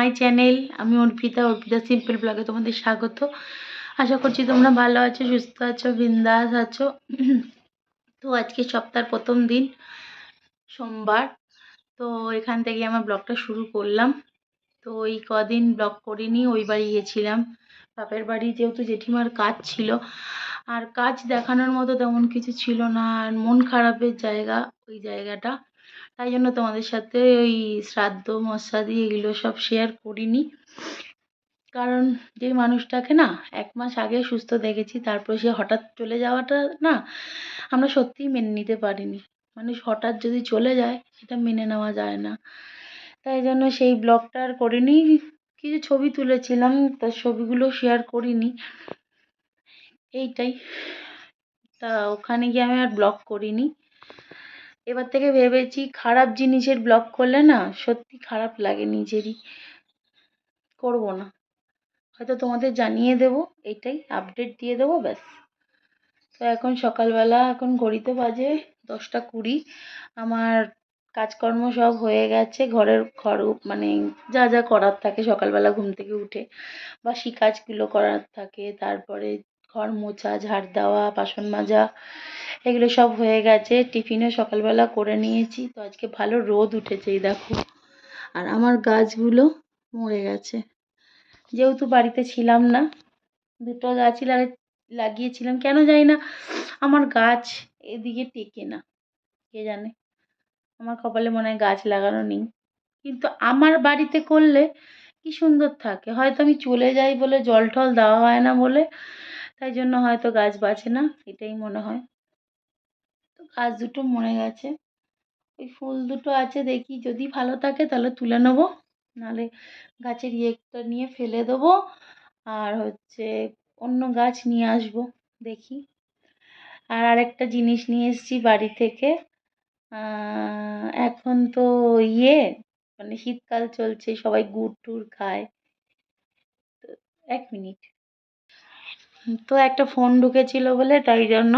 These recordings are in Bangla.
মাই চ্যানেল, আমি অর্পিতা অর্পিতা সিম্পল ব্লগে তোমাদের স্বাগত। আশা করছি তোমরা ভালো আছো, সুস্থ আছো, বিন্দাস আছো। তো আজকে সপ্তাহের প্রথম দিন, সোমবার। তো এখান থেকে আমার ব্লগটা শুরু করলাম। তো এই কদিন ব্লগ করিনি, ওই বাড়ি গেছিলাম। বাপের বাড়ি যেহেতু জেঠিমার কাজ ছিল, আর কাজ দেখানোর মতো তেমন কিছু ছিল না, আর মন খারাপের জায়গা, ওই জায়গাটা। তাই জন্য তোমাদের সাথে ওই শ্রাদ্ধ মশাদি এগুলো সব শেয়ার করিনি। কারণ যে মানুষটাকে না, এক মাস আগে সুস্থ দেখেছি, তারপর সে হঠাৎ চলে যাওয়াটা না, আমরা সত্যিই মেনে নিতে পারিনি। মানুষ হঠাৎ যদি চলে যায়, সেটা মেনে নেওয়া যায় না। তাই জন্য সেই ব্লগটা আর করিনি, কিছু ছবি তুলেছিলাম, তার ছবিগুলো শেয়ার করিনি। এইটাই। তা ওখানে গিয়ে আমি আর ব্লগ করিনি। এবার থেকে ভেবেছি খারাপ জিনিসের ব্লগ করলে না সত্যি খারাপ লাগে নিজেরই। করব না। হয়তো তোমাদের জানিয়ে দেব, এটাই আপডেট দিয়ে দেবো, ব্যাস। তো এখন সকালবেলা এখন ঘড়িতে বাজে দশটা কুড়ি। আমার কাজকর্ম সব হয়ে গেছে, ঘরের ঘর মানে যা যা করার থাকে সকালবেলা ঘুম থেকে উঠে। বাসি কাজগুলো করার থাকে, তারপরে ঘর মোছা ঝাড় দেওয়া, বাসন মাজা, এগুলো সব হয়ে গেছে। টিফিনও সকালবেলা করে নিয়েছি। তো আজকে ভালো রোদ উঠেছে দেখো। আর আমার গাছগুলো মরে গেছে। যেহেতু বাড়িতে ছিলাম না, দুটো গাছই লাগা- লাগিয়েছিলাম। কেন জানি না, আমার গাছ এদিকে টেকে না, কে জানে? আমার কপালে মনে হয় গাছ লাগানো নেই। কিন্তু আমার বাড়িতে করলে কি সুন্দর থাকে? হয়তো আমি চলে যাই বলে জল টল দেওয়া হয় না বলে তাই জন্য হয়তো গাছ বাঁচে না, এটাই মনে হয়। তো গাছ দুটো মরে গেছে। ওই ফুল দুটো আছে দেখি, যদি ভালো থাকে তাহলে তুলে নেব। নাহলে গাছের ইয়েটা নিয়ে ফেলে দেবো। আর হচ্ছে অন্য গাছ নিয়ে আসব, দেখি। আর আরেকটা জিনিস নিয়ে এসেছি বাড়ি থেকে। এখন তো ইয়ে মানে শীতকাল চলছে, সবাই গুড় টুড় খায়। তো এক মিনিট। তো একটা ফোন ঢুকেছিল বলে তাই জন্য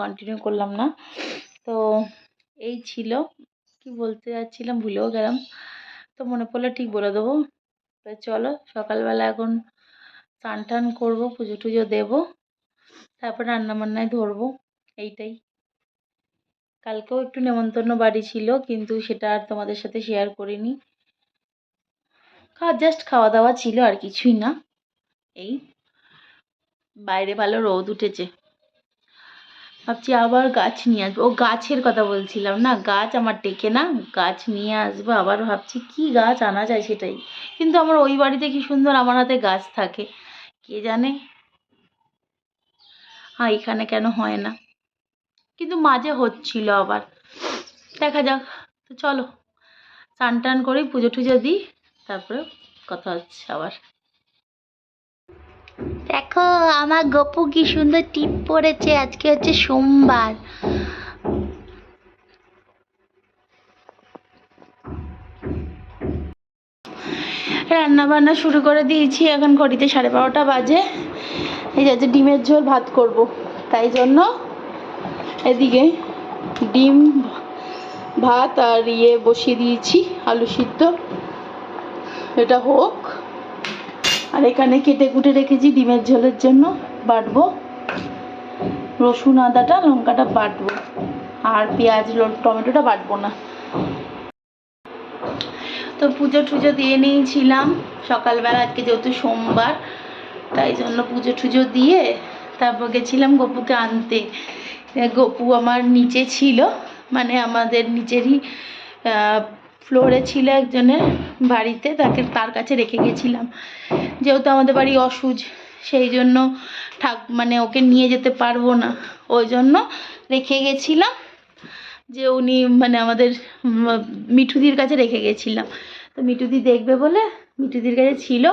কন্টিনিউ করলাম না। তো এই ছিল, কি বলতে যাচ্ছিলাম ভুলেও গেলাম। তো মনে পড়লে ঠিক বলে দেবো। তো চলো, সকালবেলা এখন স্নান টান করব, পুজো টুজো দেবো, তারপর রান্না বান্নায় ধরবো, এইটাই। কালকেও একটু নেমন্তন্ন বাড়ি ছিল, কিন্তু সেটা আর তোমাদের সাথে শেয়ার করিনি। জাস্ট খাওয়া দাওয়া ছিল আর কিছুই না, এই। বাইরে ভালো রোদ উঠেছে। ভাবছি আবার গাছ নিয়ে আসব। ও গাছের কথা বলছিলাম না? গাছ আমার টেকে না, গাছ নিয়ে আসব। আবার ভাবছি কি গাছ আনা যায় সেটাই। কিন্তু আমার ওই বাড়িতে কি সুন্দর আমার হাতে গাছ থাকে, কে জানে? হ্যাঁ এখানে কেন হয় না। কিন্তু মাঝে হচ্ছিল আবার। দেখা যাক। তো চলো স্নান টান করে পুজো টুজো দিই, তারপরে কথা হচ্ছে আবার। দেখো, আমার গপু কি সুন্দর টিপ পড়েছে। আজকে হচ্ছে সোমবার। রান্না বান্না শুরু করে দিয়েছি এখন ঘড়িতে সাড়ে বারোটা বাজে। এই যে ডিমের ঝোল ভাত করব। তাই জন্য এদিকে ডিম, ভাত আর ইয়ে বসিয়ে দিয়েছি, আলু সিদ্ধ। এটা হোক। আর এখানে কেটে কুটে রেখেছি ডিমের ঝোলের জন্য, বাটবো। রসুন, আদাটা, লঙ্কাটা বাটবো। আর পেঁয়াজ টমেটোটা বাটবো না। তো পুজো টুজো দিয়ে নিয়েছিলাম। সকালবেলা আজকে যেহেতু সোমবার, তাই জন্য পুজো টুজো দিয়ে তারপর গেছিলাম গপুকে আনতে। গপু আমার নিচে ছিল মানে আমাদের নিচেরই ফ্লোরে ছিল একজনের বাড়িতে, তাকে তার কাছে রেখে গেছিলাম। যেহেতু আমাদের বাড়ি অসুজ সেই জন্য ঠাক মানে ওকে নিয়ে যেতে পারব না। ওই জন্য রেখে গেছিলাম যে উনি মানে আমাদের মিঠুদির কাছে রেখে গেছিলাম। তো মিঠুদি দেখবে বলে মিঠুদির কাছে ছিল।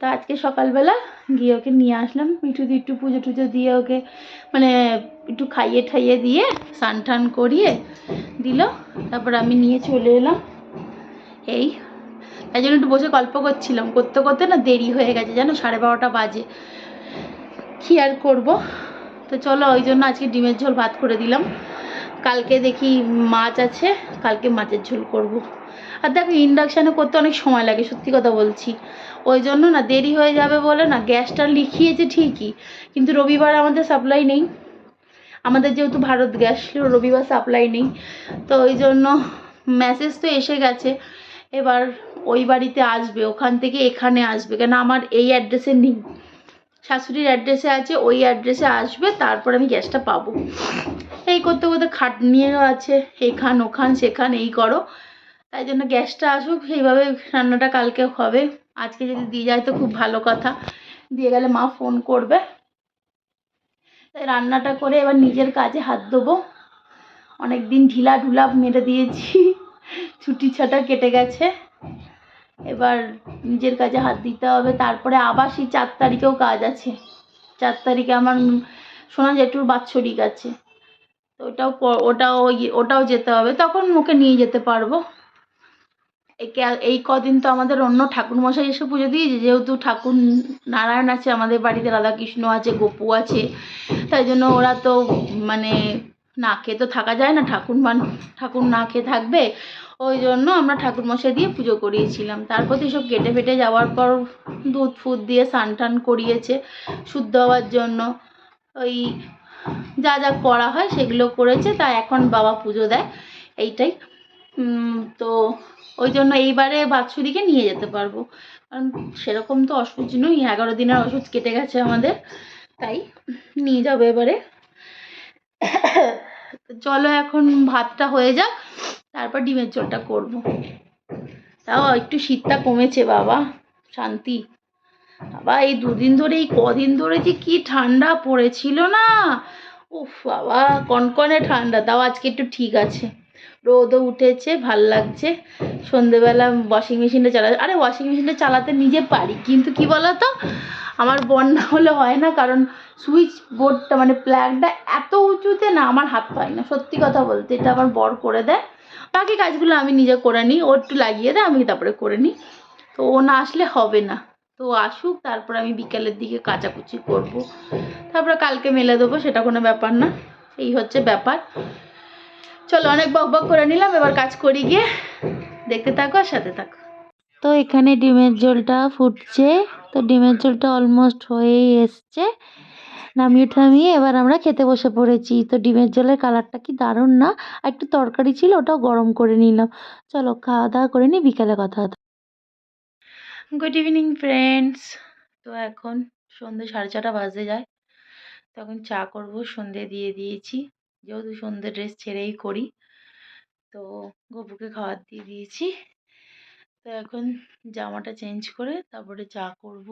তো আজকে সকালবেলা গিয়ে ওকে নিয়ে আসলাম। মিঠুদি একটু পুজো টুজো দিয়ে ওকে মানে একটু খাইয়ে ঠাইয়ে দিয়ে স্নান টান করিয়ে দিল। তারপর আমি নিয়ে চলে এলাম। এই তাই জন্য একটু বসে গল্প করছিলাম। করতে করতে না দেরি হয়ে গেছে, জানো? সাড়ে বারোটা বাজে। কী আর করব? তো চলো, ওই জন্য আজকে ডিমের ঝোল ভাত করে দিলাম। কালকে দেখি মাছ আছে, কালকে মাছের ঝোল করব। আর দেখো, ইন্ডাকশানে করতে অনেক সময় লাগে, সত্যি কথা বলছি। ওই জন্য না দেরি হয়ে যাবে বলে না গ্যাসটা লিখিয়েছে ঠিকই, কিন্তু রবিবার আমাদের সাপ্লাই নেই। আমাদের যেহেতু ভারত গ্যাস, রবিবার সাপ্লাই নেই। তো ওই জন্য মেসেজ তো এসে গেছে। এবার ওই বাড়িতে আসবে, ওখান থেকে এখানে আসবে। কেন আমার এই অ্যাড্রেসে নেই। শাশুড়ির অ্যাড্রেসে আছে, ওই অ্যাড্রেসে আসবে, তারপর আমি গ্যাসটা পাবো। এই করতে করতে খাট নিয়েও আছে, এখান, ওখান, সেখান, এই করো। তাই জন্য গ্যাসটা আসুক সেইভাবে রান্নাটা কালকে হবে। আজকে যদি দিয়ে যায় তো খুব ভালো কথা। দিয়ে গেলে মা ফোন করবে। তাই রান্নাটা করে এবার নিজের কাজে হাত দেবো। অনেক দিন ঢিলা ঢুলা মেরে দিয়েছি। ছুটি ছাটা কেটে গেছে। এবার নিজের কাজে হাত দিতে হবে। তারপরে আবার সেই চার তারিখেও কাজ আছে। চার তারিখে আমার সোনা জেঠুর বাৎসরিক আছে। তো ওটাও ওটাও ওটাও যেতে হবে। তখন ওকে নিয়ে যেতে পারব। একে, এই কদিন তো আমাদের অন্য ঠাকুরমশাই এসে পুজো দিয়েছে। যেহেতু ঠাকুর নারায়ণ আছে, আমাদের বাড়িতে রাধাকৃষ্ণ আছে, গোপু আছে, তাই জন্য ওরা তো মানে না খেয়ে তো থাকা যায় না। ঠাকুর মান ঠাকুর না খেয়ে থাকবে। ওই জন্য আমরা ঠাকুরমশাই দিয়ে পুজো করিয়েছিলাম। তারপর তো সব কেটে ফেটে যাওয়ার পর দুধ ফুদ দিয়ে স্নান টান করিয়েছে শুদ্ধ হওয়ার জন্য। ওই যা যা করা হয় সেগুলো করেছে, তা এখন বাবা পুজো দেয়, এইটাই। তো ওই জন্য এইবারে বাৎসরিকে নিয়ে যেতে পারব। কারণ সেরকম তো ওষুধ নই, এগারো দিনের ওষুধ কেটে গেছে আমাদের, তাই নিয়ে যাব এবারে। চলো এখন ভাতটা হয়ে যাক। তারপর ডিমের ঝোলটা করব। তাও একটু শীতটা কমেছে, বাবা। শান্তি। বাবা, এই দুদিন ধরে এই কদিন ধরে যে কি ঠান্ডা পড়েছিল না? উফ, বাবা, কনকনে ঠান্ডা। তাও আজকে একটু ঠিক আছে। রোদও উঠেছে, ভালো লাগছে। সন্ধেবেলা ওয়াশিং মেশিনটা চালা, আরে ওয়াশিং মেশিনটা চালাতে নিজে পারি, কিন্তু কি বলো তো আমার বন্যা হলে হয় না, কারণ সুইচ বোর্ডটা মানে প্ল্যাগটা এত উঁচুতে না, আমার হাত পায় না। সত্যি কথা বলতে, এটা আমার বর করে দেয়। বাকি কাজগুলো আমি নিজে করে নিই, ও একটু লাগিয়ে দেয়, আমি তারপরে করে নিই। তো ও না আসলে হবে না। তো আসুক, তারপর আমি বিকালের দিকে কাচাকুচি করব। তারপরে কালকে মেলে দেবো, সেটা কোনো ব্যাপার না। এই হচ্ছে ব্যাপার। চলো অনেক বক বক করে নিলাম, এবার কাজ করি গিয়ে। দেখতে থাকো আর সাথে থাকো। তো এখানে ডিমের ঝোলটা ফুটছে। তো ডিমের ঝোলটা অলমোস্ট হয়েই এসছে। নামিয়ে টামিয়ে এবার আমরা খেতে বসে পড়েছি। তো ডিমের জলের কালারটা কি দারুণ না? আর একটু তরকারি ছিল, ওটাও গরম করে নিলাম। চলো খাওয়া দাওয়া করে নিই, বিকালে কথা হতো। গুড ইভিনিং ফ্রেন্ডস তো এখন সন্ধ্যে সাড়ে ছটা বাজে যায়। তখন চা করব, সন্ধে দিয়ে দিয়েছি। যেহেতু সন্ধ্যে ড্রেস ছেড়েই করি, তো গপুকে খাবার দিয়ে দিয়েছি। তো এখন জামাটা চেঞ্জ করে তারপরে চা করব।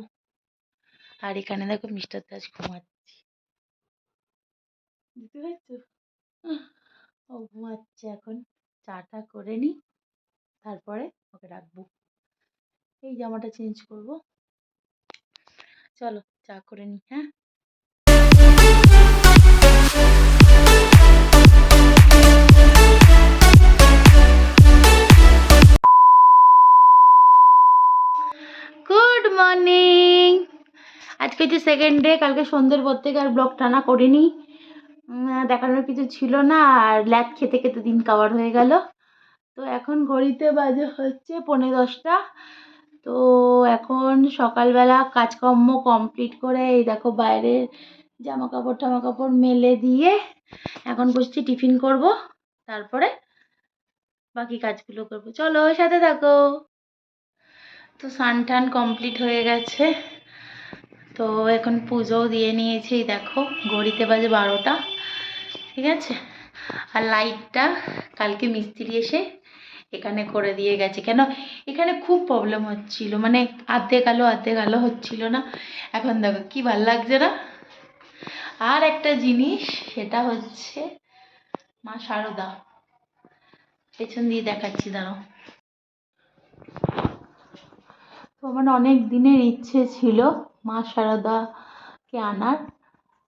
আর এখানে দেখো মিস্টার দাস ঘুমাচ্ছি। বুঝতে পারছ ও ঘুমাচ্ছে এখন। চাটা করে নিই তারপরে ওকে রাখব। এই জামাটা চেঞ্জ করব। চলো, চা করে নিই হ্যাঁ? গুড মর্নিং আজকে হচ্ছে সেকেন্ড ডে কালকে সন্ধ্যের পর থেকে আর ব্লগ টানা করিনি। দেখানোর কিছু ছিল না, আর ল্যাদ খেতে খেতে দিন কাবার হয়ে গেল। তো এখন ঘড়িতে বাজে হচ্ছে পনেরো দশটা। তো এখন সকালবেলা কাজকর্ম কমপ্লিট করে এই দেখো বাইরে জামা কাপড় টামা কাপড় মেলে দিয়ে এখন বসছি টিফিন করব। তারপরে বাকি কাজগুলো করব। চলো সাথে থাকো। তো স্নান টান কমপ্লিট হয়ে গেছে। তো এখন পুজোও দিয়ে নিয়েছি দেখো, ঘড়িতে বাজে বারোটা। ঠিক আছে? আর লাইটটা কালকে মিস্ত্রি এসে এখানে করে দিয়ে গেছে। কেন? এখানে খুব প্রবলেম হচ্ছিল। মানে আর্ধেক আলো আর্ধেক আলো হচ্ছিল না। এখন দেখো, কি ভালো লাগছে না? আর একটা জিনিস, সেটা হচ্ছে মা শারদা পেছন দিয়ে দেখাচ্ছি, দাঁড়াও। তো আমার অনেক দিনের ইচ্ছে ছিল মা শারদাকে আনার।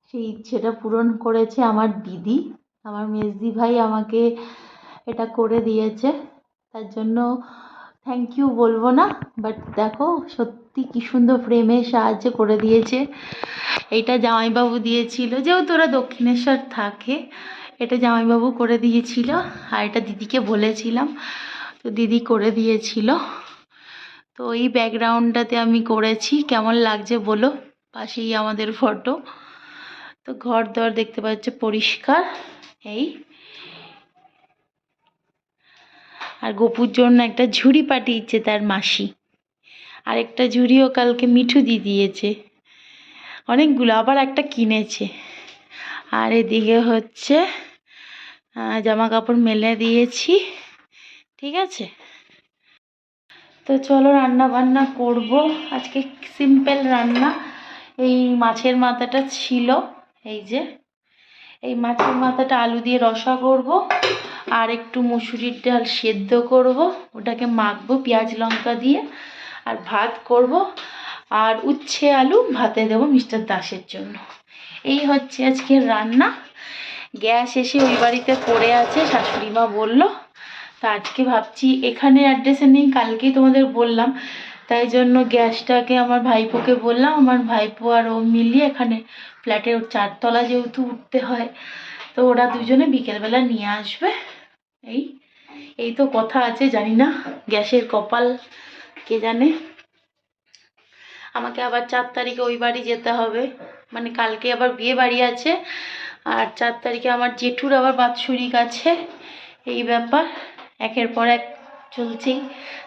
সেই ইচ্ছেটা পূরণ করেছে আমার দিদি। আমার মেজদি ভাই আমাকে এটা করে দিয়েছে। তার জন্য থ্যাংক ইউ বলব না বাট দেখো সত্যি কি সুন্দর ফ্রেমের সাহায্যে করে দিয়েছে। এটা জামাইবাবু দিয়েছিল, যেহেতু ওরা দক্ষিণেশ্বর থাকে, এটা জামাইবাবু করে দিয়েছিল আর এটা দিদিকে বলেছিলাম, তো তো দিদি করে দিয়েছিল। তো এই ব্যাকগ্রাউন্ডটাতে আমি করেছি, কেমন লাগছে বলো? পাশেই আমাদের ফটো তো ঘর দর দেখতে পাচ্ছে পরিষ্কার, এই। আর গোপুর জন্য একটা ঝুড়ি পাঠিয়েছে তার মাসি। আরেকটা ঝুড়িও কালকে মিঠু দিয়ে দিয়েছে। অনেকগুলো, আবার একটা কিনেছে। আর এদিকে হচ্ছে জামা কাপড় মেলে দিয়েছি। ঠিক আছে? তো চলো রান্না বান্না করব। আজকে সিম্পল রান্না। এই মাছের মাথাটা ছিল। এই যে, এই মাছের মাথাটা আলু দিয়ে রসা করব আর একটু মুসুরির ডাল সেদ্ধ করব। ওটাকে মাখবো পেঁয়াজ লঙ্কা দিয়ে আর ভাত করব। আর উচ্ছে আলু ভাতে দেবো মিস্টার দাসের জন্য। এই হচ্ছে আজকের রান্না। গ্যাস এসে ওই বাড়িতে পড়ে আছে শাশুড়ি মা বলল। তা আজকে ভাবছি এখানে অ্যাড্রেসে নেই, কালকেই তোমাদের বললাম। তাই জন্য গ্যাসটাকে আমার ভাইপোকে বললাম, আমার ভাইপো আর ও মিলিয়ে এখানে ফ্ল্যাটের চারতলা যেহেতু উঠতে হয়, তো ওরা দুজনে বিকেলবেলা নিয়ে আসবে। এই এই তো কথা আছে, জানি না গ্যাসের কপাল কে জানে। আমাকে আবার চার তারিখে ওই বাড়ি যেতে হবে মানে কালকে আবার বিয়ে বাড়ি আছে, আর চার তারিখে আমার জেঠুর আবার বাৎসরিক আছে, এই ব্যাপার। একের পর এক চলছেই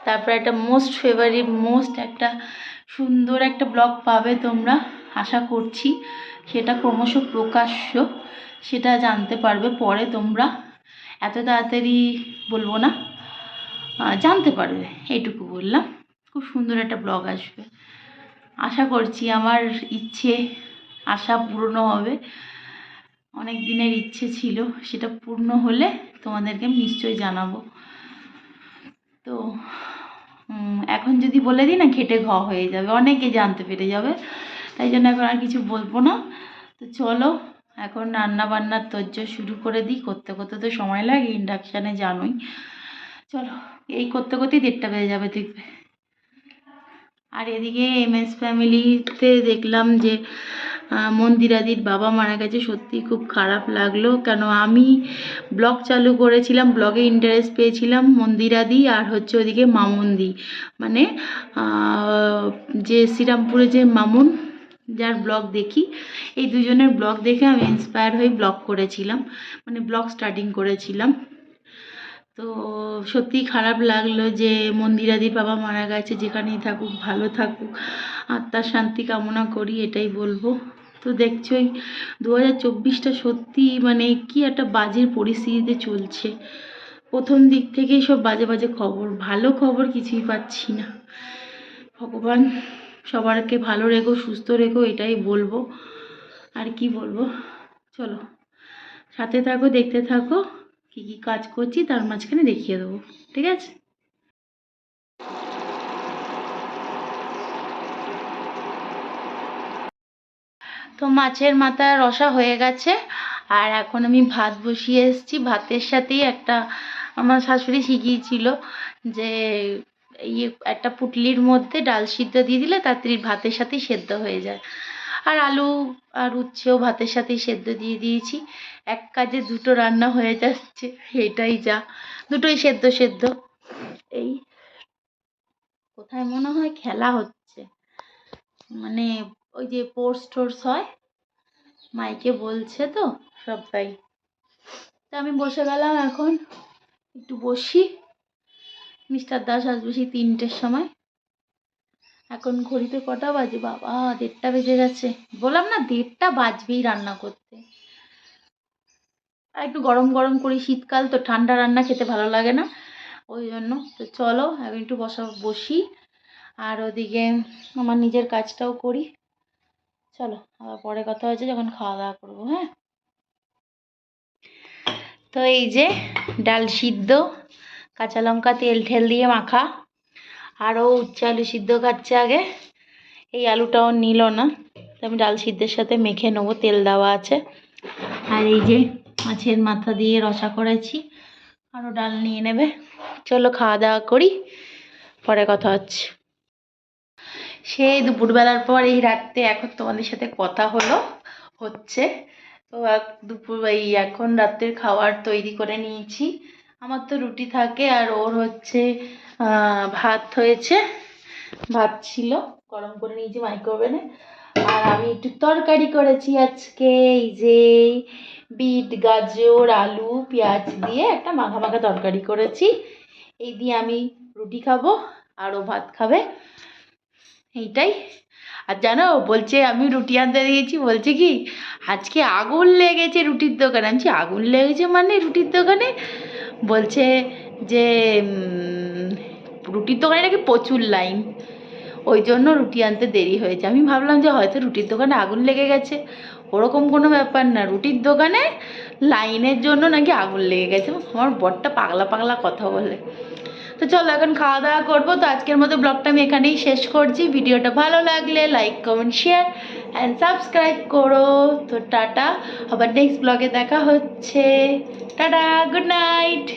তারপর একটা মোস্ট ফেভারিট মোস্ট একটা সুন্দর একটা ব্লগ পাবে তোমরা, আশা করছি। সেটা ক্রমশ প্রকাশ্য, সেটা জানতে পারবে পরে তোমরা। এত তাড়াতাড়ি বলব না জানতে পারবে, এইটুকু বললাম। খুব সুন্দর একটা ব্লগ আসবে। আশা করছি আমার ইচ্ছে, আশা পূর্ণ হবে। অনেক দিনের ইচ্ছে ছিল, সেটা পূর্ণ হলে তোমাদেরকে নিশ্চয়ই জানাব। তো এখন যদি বলে দিই না ঘেটে ঘ হয়ে যাবে, অনেকে জানতে পেরে যাবে, তাই জন্য এখন আর কিছু বলব না। তো চলো, এখন রান্না বান্নার তোজ্জোর শুরু করে দিই, করতে করতে তো সময় লাগে ইন্ডাকশানে জানোই। চলো, এই করতে করতেই দেড়টা বেজে যাবে দেখবে। আর এদিকে এম এস ফ্যামিলিতে দেখলাম যে মন্দিরাদির বাবা মারা গেছে, সত্যি খুব খারাপ লাগল। কেন, আমি ব্লগ চালু করেছিলাম, ব্লগে ইন্টারেস্ট পেয়েছিলাম মন্দিরাদি আর হচ্ছে ওদিকে মামুনদি। মানে যে শ্রীরামপুরে যে মামুন, যার ব্লগ দেখি, এই দুজনের ব্লগ দেখে আমি ইন্সপায়ার হয়ে ব্লগ করেছিলাম মানে ব্লগ স্টার্টিং করেছিলাম। তো সত্যিই খারাপ লাগল যে মন্দিরাদির বাবা মারা গেছে, যেখানেই থাকুক, ভালো থাকুক, আত্মার শান্তি কামনা করি, এটাই বলব। তো দেখছোই দু হাজার চব্বিশটা সত্যি মানে কি একটা বাজে পরিস্থিতিতে চলছে। প্রথম দিক থেকেই সব বাজে বাজে খবর, ভালো খবর কিছুই পাচ্ছি না। ভগবান সবারকে ভালো রেখো, সুস্থ রেখো, এটাই বলব। আর কি বলব? চলো, সাথে থাকো, দেখতে থাকো, কী কী কাজ করছি তার মাঝখানে দেখিয়ে দেবো, ঠিক আছে? তো মাছের মাথা রসা হয়ে গেছে। আর এখন আমি ভাত বসিয়ে এসেছি। ভাতের সাথেই একটা আমার শাশুড়ি শিখিয়েছিল যে ইয়ে একটা পুটলির মধ্যে ডাল সিদ্ধ দিয়ে দিলে তাড়াতাড়ি ভাতের সাথেই সেদ্ধ হয়ে যায়। আর আলু আর উচ্ছেও ভাতের সাথেই সেদ্ধ দিয়ে দিয়েছি। এক কাজে দুটো রান্না হয়ে যাচ্ছে। এটাই যা। দুটোই সেদ্ধ সেদ্ধ। এই। কোথায় মনে হয় খেলা হচ্ছে। মানে ওই যে পোর্স টোর্স হয়, মাইকে বলছে তো সব তাই তা আমি বসে গেলাম এখন, একটু বসি। মিস্টার দাস আসবে সেই তিনটের সময়। এখন ঘড়িতে কটা বাজে? বাবা, দেড়টা বেজে গেছে। বললাম না, দেড়টা বাজবেই রান্না করতে। আর একটু গরম গরম করি, শীতকাল তো ঠান্ডা রান্না খেতে ভালো লাগে না, ওই জন্য। তো চলো এখন একটু বসা, বসি। আর ওদিকে আমার নিজের কাজটাও করি। চলো, আবার পরে কথা হয়েছে যখন খাওয়া দাওয়া করব হ্যাঁ? তো এই যে ডাল সিদ্ধ, কাঁচা লঙ্কা, তেল ঠেল দিয়ে মাখা আরও উচ্ছে আলু সিদ্ধ খাচ্ছে আগে। এই আলুটাও নিল না, তো আমি ডাল সিদ্ধের সাথে মেখে নেব, তেল দেওয়া আছে। আর এই যে মাছের মাথা দিয়ে রসা করেছি, আরও ডাল নিয়ে নেবে। চলো খাওয়া দাওয়া করি, পরে কথা হচ্ছে। সেই দুপুরবেলার পর এই রাত্রে এখন তোমাদের সাথে কথা হলো, হচ্ছে। তো দুপুর, এই এখন রাত্রের খাবার তৈরি করে নিয়েছি। আমার তো রুটি থাকে আর ওর হচ্ছে ভাত হয়েছে। ভাত ছিল, গরম করে নিয়েছি মাইক্রোওভেনে। আর আমি একটু তরকারি করেছি আজকে, এই যে বিট, গাজর, আলু, পেঁয়াজ দিয়ে একটা মাখা মাখা তরকারি করেছি। এই দিয়ে আমি রুটি খাব, আর ও ভাত খাবে। এইটাই। আর জানো, বলছে আমি রুটি আনতে দিয়েছি বলছে কি, আজকে আগুন লেগেছে রুটির দোকানে। আমি আগুন লেগেছে মানে রুটির দোকানে? বলছে যে রুটির দোকানে নাকি প্রচুর লাইন। ওই জন্য রুটি আনতে দেরি হয়েছে। আমি ভাবলাম যে হয়তো রুটির দোকানে আগুন লেগে গেছে। ওরকম কোনো ব্যাপার না, রুটির দোকানে লাইনের জন্য নাকি আগুন লেগে গেছে। আমার বরটা পাগলা পাগলা কথা বলে। তো চলো এখন খাওয়া দাওয়া করব। তো আজকের মতো ব্লগটা আমি এখানেই শেষ করছি। ভিডিওটা ভালো লাগলে like, comment, share and subscribe করো। তো টাটা, আবার নেক্সট ব্লগে দেখা হচ্ছে। Tata good night